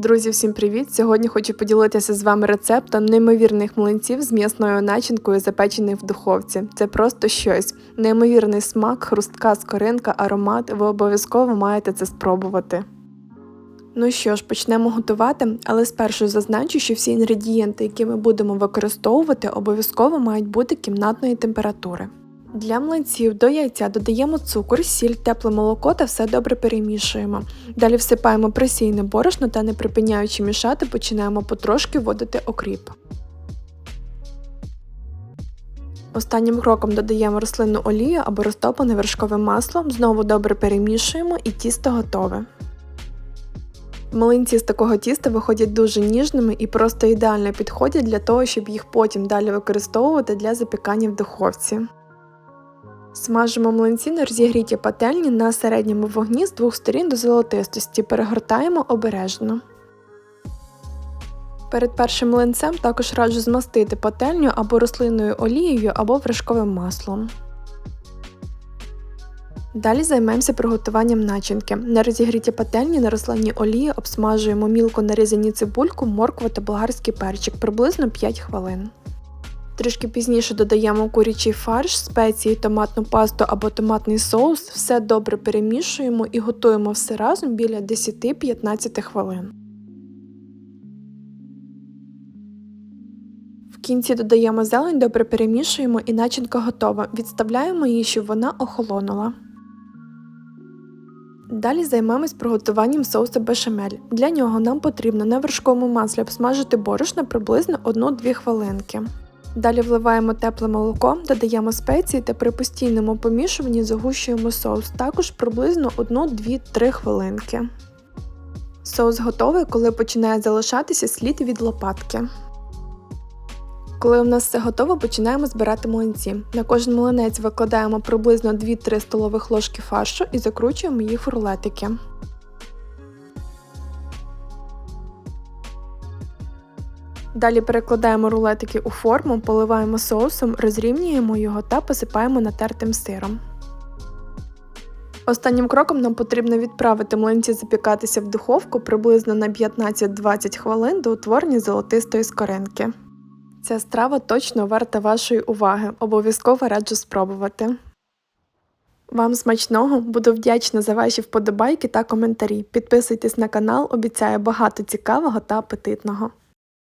Друзі, всім привіт! Сьогодні хочу поділитися з вами рецептом неймовірних млинців з м'ясною начинкою, запечених в духовці. Це просто щось. Неймовірний смак, хрустка скоринка, аромат. Ви обов'язково маєте це спробувати. Ну що ж, почнемо готувати, але спершу зазначу, що всі інгредієнти, які ми будемо використовувати, обов'язково мають бути кімнатної температури. Для млинців до яйця додаємо цукор, сіль, тепле молоко та все добре перемішуємо. Далі всипаємо просійне борошно та не припиняючи мішати, починаємо потрошки вводити окріп. Останнім кроком додаємо рослинну олію або розтоплене вершкове масло, знову добре перемішуємо і тісто готове. Млинці з такого тіста виходять дуже ніжними і просто ідеально підходять для того, щоб їх потім далі використовувати для запікання в духовці. Смажимо млинці на розігрітій пательні на середньому вогні з двох сторін до золотистості, перегортаємо обережно. Перед першим млинцем також раджу змастити пательню або рослинною олією, або вершковим маслом. Далі займемося приготуванням начинки. На розігрітій пательні на рослинній олії обсмажуємо мілко нарізані цибульку, моркву та болгарський перчик приблизно 5 хвилин. Трішки пізніше додаємо курячий фарш, спеції, томатну пасту або томатний соус, все добре перемішуємо і готуємо все разом біля 10-15 хвилин. В кінці додаємо зелень, добре перемішуємо і начинка готова. Відставляємо її, щоб вона охолонула. Далі займемось приготуванням соусу бешамель. Для нього нам потрібно на вершковому маслі обсмажити борошно приблизно 1-2 хвилинки. Далі вливаємо тепле молоко, додаємо спеції та при постійному помішуванні загущуємо соус також приблизно 1-2-3 хвилинки. Соус готовий, коли починає залишатися слід від лопатки. Коли у нас все готово, починаємо збирати млинці. На кожен млинець викладаємо приблизно 2-3 столових ложки фаршу і закручуємо їх в рулетики. Далі перекладаємо рулетики у форму, поливаємо соусом, розрівнюємо його та посипаємо натертим сиром. Останнім кроком нам потрібно відправити млинці запікатися в духовку приблизно на 15-20 хвилин до утворення золотистої скоринки. Ця страва точно варта вашої уваги, обов'язково раджу спробувати. Вам смачного, буду вдячна за ваші вподобайки та коментарі. Підписуйтесь на канал, обіцяю багато цікавого та апетитного.